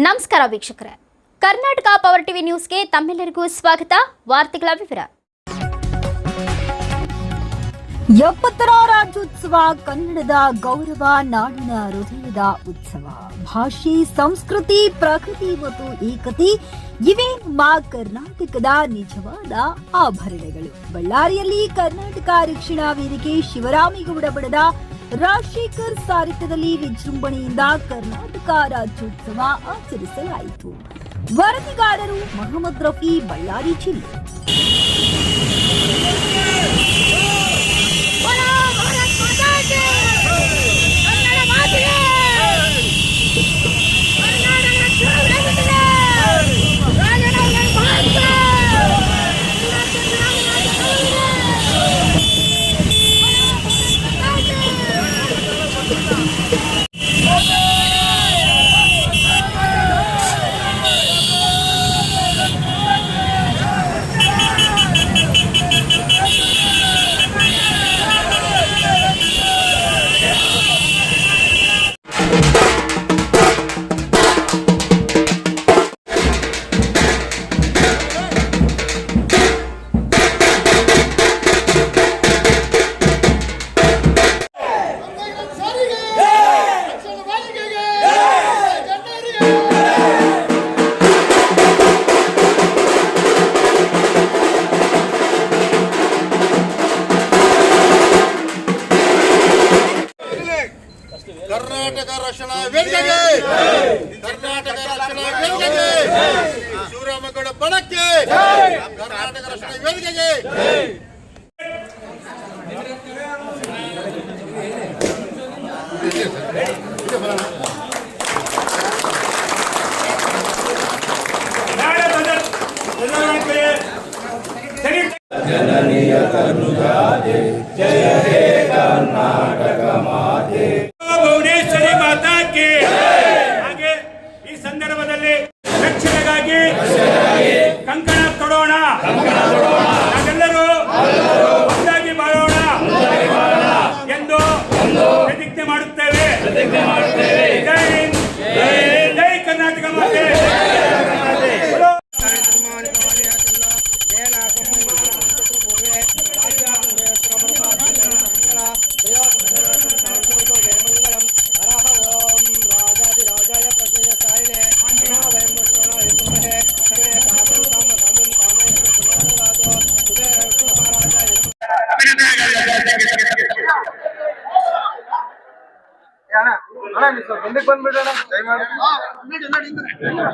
ನಮಸ್ಕಾರ ವೀಕ್ಷಕರೇ. Karnataka power TV ನ್ಯೂಸ್ಗೆ ತಮ್ಮೆಲ್ಲರಿಗೂ ಸ್ವಾಗತ. ವಾರ್ತೆಗಳ ವಿವರ. ಎಪ್ಪತ್ತರ ರಾಜ್ಯೋತ್ಸವ, ಕನ್ನಡದ ಗೌರವ, ನಾಡಿನ ಹೃದಯದ ಉತ್ಸವ. ಭಾಷೆ, ಸಂಸ್ಕೃತಿ, ಪ್ರಕೃತಿ ಮತ್ತು ಏಕತೆ ಇವೇ ನಮ್ಮ ಕರ್ನಾಟಕದ ನಿಜವಾದ ಆಭರಣಗಳು. ಬಳ್ಳಾರಿಯಲ್ಲಿ ಕರ್ನಾಟಕ ರಕ್ಷಣಾ ವೇದಿಕೆ ಶಿವರಾಮೇಗೌಡ ಬಣದ ರಾಜಶೇಖರ್ ಸಾರಥ್ಯದಲ್ಲಿ ವಿಜೃಂಭಣೆಯಿಂದ ಕರ್ನಾಟಕ ರಾಜ್ಯೋತ್ಸವ ಆಚರಿಸಲಾಯಿತು. ವರದಿಗಾರರು ಮೊಹಮ್ಮದ್ ರಫಿ ಬಳ್ಳಾರಿ ಜಿಲ್ಲೆ. ರಕ್ಷಣಾ ವೇದಿಕೆಗೆ ಕರ್ನಾಟಕ ರಕ್ಷಣಾ ವೇದಿಕೆಗೆ ಶಿವರಾಮೇಗೌಡ ಬಣಕ್ಕೆ. ಕರ್ನಾಟಕ ರಕ್ಷಣಾ ವೇದಿಕೆಗೆ ನಾಳೆ ಬದಲ್ ಬದಲಾವಣೆ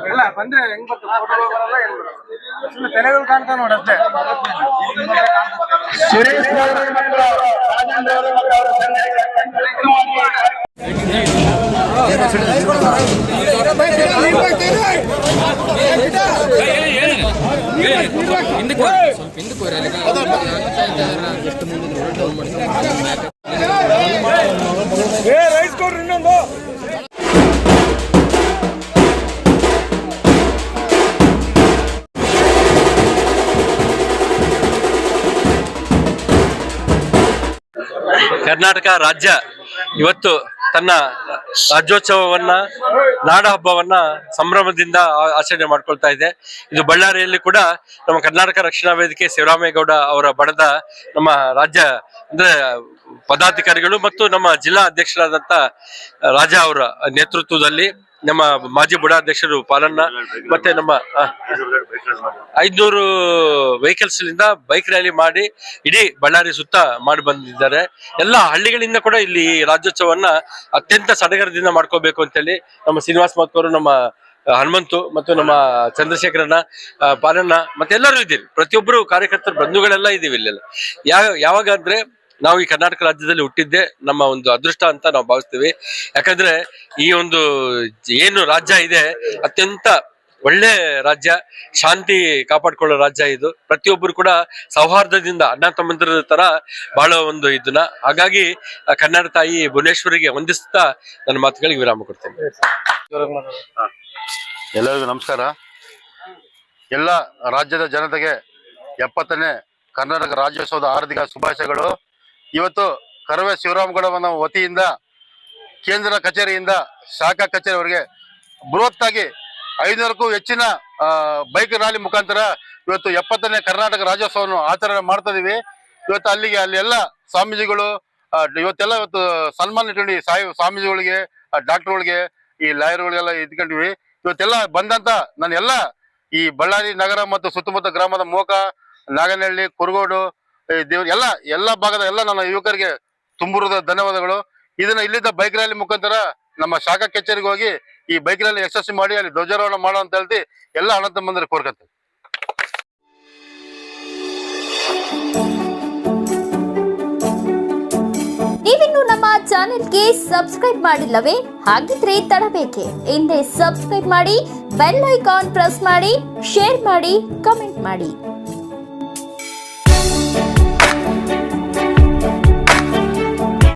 ಇಲ್ಲ ಬಂದ್ರೆ ಹೆಂಗ್ ಬರ್ತು ಫೋಟೋ ಬರಲ್ಲ ಏನ್ ಬರಲ್ಲ ಸುಮ್ಮನೆ ತಲೆಗಳು ಕಾಣ್ತಾವ ನೋಡಿ ಅಷ್ಟೇ ಏ ರೈಸ್ ಕರ್ನಾಟಕ ರಾಜ್ಯ ಇವತ್ತು ತನ್ನ ರಾಜ್ಯೋತ್ಸವವನ್ನ, ನಾಡ ಹಬ್ಬವನ್ನ ಸಂಭ್ರಮದಿಂದ ಆಚರಣೆ ಮಾಡ್ಕೊಳ್ತಾ ಇದೆ. ಇದು ಬಳ್ಳಾರಿಯಲ್ಲಿ ಕೂಡ ನಮ್ಮ ಕರ್ನಾಟಕ ರಕ್ಷಣಾ ವೇದಿಕೆ ಶಿವರಾಮೇಗೌಡ ಅವರ ಬಣದ ನಮ್ಮ ರಾಜ್ಯ, ಅಂದ್ರೆ ಪದಾಧಿಕಾರಿಗಳು ಮತ್ತು ನಮ್ಮ ಜಿಲ್ಲಾ ಅಧ್ಯಕ್ಷರಾದಂತ ರಾಜಾ ಅವರ ನೇತೃತ್ವದಲ್ಲಿ ನಮ್ಮ ಮಾಜಿ ಬುಡಾಧ್ಯಕ್ಷರು ಪಾಲಣ್ಣ ಮತ್ತೆ ನಮ್ಮ ಐದ್ನೂರು ವೆಹಿಕಲ್ಸ್ ಲಿಂದ ಬೈಕ್ ರ್ಯಾಲಿ ಮಾಡಿ ಇಡೀ ಬಳ್ಳಾರಿ ಸುತ್ತ ಮಾಡಿ ಬಂದಿದ್ದಾರೆ. ಎಲ್ಲ ಹಳ್ಳಿಗಳಿಂದ ಕೂಡ ಇಲ್ಲಿ ರಾಜ್ಯೋತ್ಸವವನ್ನ ಅತ್ಯಂತ ಸಡಗರದಿಂದ ಮಾಡ್ಕೋಬೇಕು ಅಂತೇಳಿ ನಮ್ಮ ಶ್ರೀನಿವಾಸ್ ಮಾತ್ಕವರು ನಮ್ಮ ಹನುಮಂತು ಮತ್ತು ನಮ್ಮ ಚಂದ್ರಶೇಖರಣ್ಣ ಪಾಲಣ್ಣ ಮತ್ತೆ ಎಲ್ಲರೂ ಇದ್ದೀವಿ ಪ್ರತಿಯೊಬ್ಬರು ಕಾರ್ಯಕರ್ತರ, ಬಂಧುಗಳೆಲ್ಲ ಇದ್ದೀವಿ ಇಲ್ಲೆಲ್ಲ. ಯಾವ, ಯಾವಾಗ ಅಂದ್ರೆ ನಾವು ಈ ಕರ್ನಾಟಕ ರಾಜ್ಯದಲ್ಲಿ ಹುಟ್ಟಿದ್ದೆ ನಮ್ಮ ಒಂದು ಅದೃಷ್ಟ ಅಂತ ನಾವು ಭಾವಿಸ್ತೀವಿ. ಯಾಕಂದ್ರೆ ಈ ಒಂದು ಏನು ರಾಜ್ಯ ಇದೆ, ಅತ್ಯಂತ ಒಳ್ಳೆ ರಾಜ್ಯ, ಶಾಂತಿ ಕಾಪಾಡ್ಕೊಳ್ಳೋ ರಾಜ್ಯ ಇದು. ಪ್ರತಿಯೊಬ್ಬರು ಕೂಡ ಸೌಹಾರ್ದದಿಂದ ಅಣ್ಣ ತಮ್ಮಂದಿರ ತರ ಬಹಳ ಒಂದು ಇದನ್ನ ಹಾಗಾಗಿ ಕನ್ನಡ ತಾಯಿ ಭುವನೇಶ್ವರಿಗೆ ವಂದಿಸ್ತಾ ನನ್ನ ಮಾತುಗಳಿಗೆ ವಿರಾಮ ಕೊಡ್ತೇನೆ. ಎಲ್ಲರಿಗೂ ನಮಸ್ಕಾರ. ಎಲ್ಲ ರಾಜ್ಯದ ಜನತೆಗೆ ಎಪ್ಪತ್ತನೇ ಕರ್ನಾಟಕ ರಾಜ್ಯೋತ್ಸವದ ಹಾರ್ದಿಕ ಶುಭಾಶಯಗಳು. ಇವತ್ತು ಕರವೇ ಶಿವರಾಮಗೌಡವನ ವತಿಯಿಂದ ಕೇಂದ್ರ ಕಚೇರಿಯಿಂದ ಶಾಖಾ ಕಚೇರಿವರೆಗೆ ಆಗಿ ಐನೂರಕ್ಕೂ ಹೆಚ್ಚಿನ ಬೈಕ್ ರ್ಯಾಲಿ ಮುಖಾಂತರ ಇವತ್ತು ಎಪ್ಪತ್ತನೇ ಕರ್ನಾಟಕ ರಾಜ್ಯೋತ್ಸವವನ್ನು ಆಚರಣೆ ಮಾಡ್ತಾ ಇದೀವಿ. ಇವತ್ತು ಅಲ್ಲಿಗೆ ಅಲ್ಲಿ ಎಲ್ಲ ಸ್ವಾಮೀಜಿಗಳು ಇವತ್ತೆಲ್ಲ ಇವತ್ತು ಸನ್ಮಾನ ಇಟ್ಕೊಂಡು ಸಾಯಿ, ಸ್ವಾಮೀಜಿಗಳಿಗೆ ಡಾಕ್ಟರ್ಗಳಿಗೆ, ಈ ಲಾಯರ್ಗಳಿಗೆಲ್ಲ ಇದ್ಕೊಂಡಿವಿ. ಇವತ್ತೆಲ್ಲ ಬಂದಂತ ನಾನು ಎಲ್ಲ ಈ ಬಳ್ಳಾರಿ ನಗರ ಮತ್ತು ಸುತ್ತಮುತ್ತ ಗ್ರಾಮದ ಮೋಕ ನಾಗನಹಳ್ಳಿ, ಕುರುಗೋಡು ದೇವ್ರ, ಎಲ್ಲ ಎಲ್ಲ ಭಾಗದ, ಎಲ್ಲ ನನ್ನ ಯುವಕರಿಗೆ ತುಂಬುರದ ಧನ್ಯವಾದಗಳು. ಇದನ್ನ ಇಲ್ಲಿದ್ದ ಬೈಕ್ ರ್ಯಾಲಿ ಮುಖಾಂತರ ನಮ್ಮ ಶಾಖಾ ಕಚೇರಿಗೆ ಹೋಗಿ ಈ ಬೈಕ್ ರ್ಯಾಲಿ ಯಶಸ್ವಿ ಮಾಡಿ, ಅಲ್ಲಿ ಧ್ವಜಾರೋಹಣ ಮಾಡೋ ಅಂತ ಹೇಳ್ತಿ, ಎಲ್ಲ ಅಣ್ಣ ತಮ್ಮಂದ್ರೆ ಕೋರ್ಕಂತ. ನೀವಿನ್ನು ನಮ್ಮ ಚಾನೆಲ್ಗೆ ಸಬ್ಸ್ಕ್ರೈಬ್ ಮಾಡಿಲ್ಲವೇ? ಹಾಗಿದ್ರೆ ತಡಬೇಕೆ. ಹಿಂದೆ ಸಬ್ಸ್ಕ್ರೈಬ್ ಮಾಡಿ, ಬೆಲ್ ಐಕಾನ್ ಪ್ರೆಸ್ ಮಾಡಿ, ಶೇರ್ ಮಾಡಿ, ಕಮೆಂಟ್ ಮಾಡಿ.